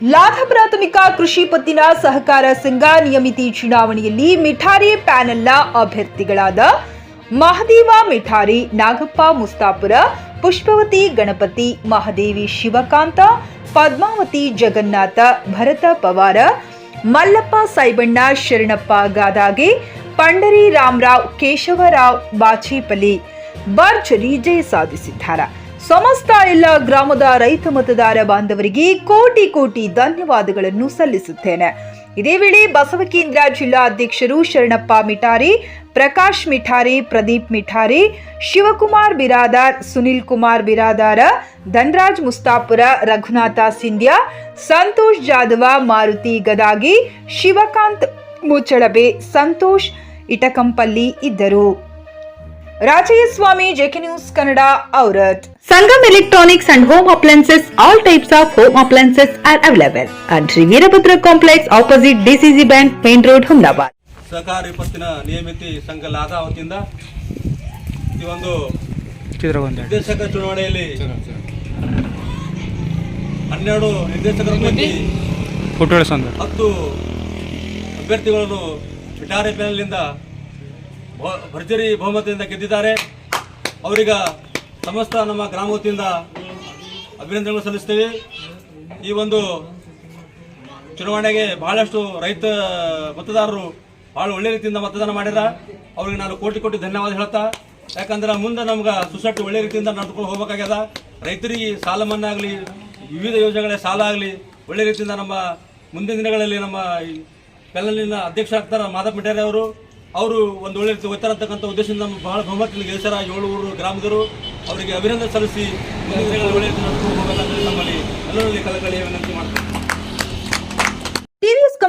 ಲಾಧ ಪ್ರಾಥಮಿಕ ಕೃಷಿ ಪತ್ತಿನ ಸಹಕಾರ ಸಂಘ ನಿಯಮಿತಿ ಚುನಾವಣೆಯಲ್ಲಿ ಮಿಠಾರಿ ಪ್ಯಾನೆಲ್ನ ಅಭ್ಯರ್ಥಿಗಳಾದ ಮಹದೇವ ಮಿಠಾರಿ, ನಾಗಪ್ಪ ಮುಸ್ತಾಪುರ, ಪುಷ್ಪವತಿ ಗಣಪತಿ, ಮಹಾದೇವಿ ಶಿವಕಾಂತ, ಪದ್ಮಾವತಿ ಜಗನ್ನಾಥ, ಭರತ ಪವಾರ, ಮಲ್ಲಪ್ಪ ಸೈಬಣ್ಣ ಶರಣಪ್ಪ ಗಾದಾಗೆ, ಪಂಡರಿ ರಾಮರಾವ್, ಕೇಶವರಾವ್, ಬಾಚೇಪಲ್ಲಿ, ಭರ್ಜರಿ ಜಯ ಸಾಧಿಸಿದ್ದಾರೆ. ಸಮಸ್ತ ಎಲ್ಲ ಗ್ರಾಮದ ರೈತ ಮತದಾರ ಬಾಂಧವರಿಗೆ ಕೋಟಿ ಕೋಟಿ ಧನ್ಯವಾದಗಳನ್ನು ಸಲ್ಲಿಸುತ್ತೇನೆ. ಇದೇ ವೇಳೆ ಬಸವಕೇಂದ್ರ ಜಿಲ್ಲಾ ಅಧ್ಯಕ್ಷರು ಶರಣಪ್ಪ ಮಿಠಾರಿ, ಪ್ರಕಾಶ್ ಮಿಠಾರಿ, ಪ್ರದೀಪ್ ಮಿಠಾರಿ, ಶಿವಕುಮಾರ್ ಬಿರಾದಾರ್, ಸುನಿಲ್ ಕುಮಾರ್ ಬಿರಾದಾರ, ಧನ್ರಾಜ್ ಮುಸ್ತಾಪುರ, ರಘುನಾಥ ಸಿಂಧ್ಯಾ, ಸಂತೋಷ್ ಜಾಧವ, ಮಾರುತಿ ಗದಾಗಿ, ಶಿವಕಾಂತ್ ಮುಚ್ಚಳಬೆ, ಸಂತೋಷ್ ಇಟಕಂಪಲ್ಲಿ ಇದ್ದರು. ರಾಜಯಸ್ವಾಮಿ JK news Kannada Aurad Sangam electronics and home appliances all types of home appliances are available and Shri Veerabhadra complex opposite DCC bank main road Humnabad ಸಹಕಾರಿ ಪತ್ತಿನ ನಿಯಮಿತ ಸಂಘ ಲಾಗಾವತಿಯಿಂದ ಈ ಒಂದು ನಿರ್ದೇಶಕ ಚುನಾವಣೆಯಲ್ಲಿ ಹನ್ನೆರಡು ನಿರ್ದೇಶಕರ ಹತ್ತು ಅಭ್ಯರ್ಥಿಗಳನ್ನು ಪಿಟಾರಿ ಪ್ಯಾನಲ್ನಿಂದ ಭರ್ಜರಿ ಬಹುಮತದಿಂದ ಗೆದ್ದಿದ್ದಾರೆ. ಅವರಿಗ ಸಮಸ್ತ ನಮ್ಮ ಗ್ರಾಮ ವತಿಯಿಂದ ಅಭಿನಂದನೆಗಳು ಸಲ್ಲಿಸ್ತೇವೆ. ಈ ಒಂದು ಚುನಾವಣೆಗೆ ಬಹಳಷ್ಟು ರೈತ, ಮತದಾರರು ಬಹಳ ಒಳ್ಳೆ ರೀತಿಯಿಂದ ಮತದಾನ ಮಾಡ್ಯಾರ ಅವ್ರಿಗೆ ನಾನು ಕೋಟಿ ಕೋಟಿ ಧನ್ಯವಾದ ಹೇಳ್ತಾ, ಯಾಕಂದ್ರೆ ಮುಂದೆ ನಮ್ಗೆ ಸುಸಟ್ಟು ಒಳ್ಳೆ ರೀತಿಯಿಂದ ನಡ್ಕೊಂಡು ಹೋಗಬೇಕಾಗ್ಯದ. ರೈತರಿಗೆ ಸಾಲ ಮನ್ನಾ ಆಗಲಿ ವಿವಿಧ ಯೋಜನೆಗಳ ಸಾಲ ಆಗಲಿ, ಒಳ್ಳೆ ರೀತಿಯಿಂದ ನಮ್ಮ ಮುಂದಿನ ದಿನಗಳಲ್ಲಿ ನಮ್ಮ ಈ ಪೆಲ್ಲಲಿನ ಅಧ್ಯಕ್ಷ ಆಗ್ತಾರೆ ಮಾಧವ್ ಮಿಠಾರಿ ಅವರು. ಅವರು ಒಂದು ಒಳ್ಳೆ ಒತ್ತರ ಅಂತಕ್ಕಂಥ ಉದ್ದೇಶದಿಂದ ನಮ್ಮ ಬಹಳ ಬಹುಮತದಲ್ಲಿ ಗೆಲ್ಸರ ಊರು ಗ್ರಾಮದರು ಅವರಿಗೆ ಅಭಿನಂದನೆ ಸಲ್ಲಿಸಿ ಒಳ್ಳೆಯ ನಡ್ಕೊಂಡು ಹೋಗಬೇಕಂದ್ರೆ ನಮ್ಮಲ್ಲಿ ಎಲ್ಲರಲ್ಲಿ ಕಳಕಳಿಯ ವಿನಂತಿ ಟಿವಿಎಸ್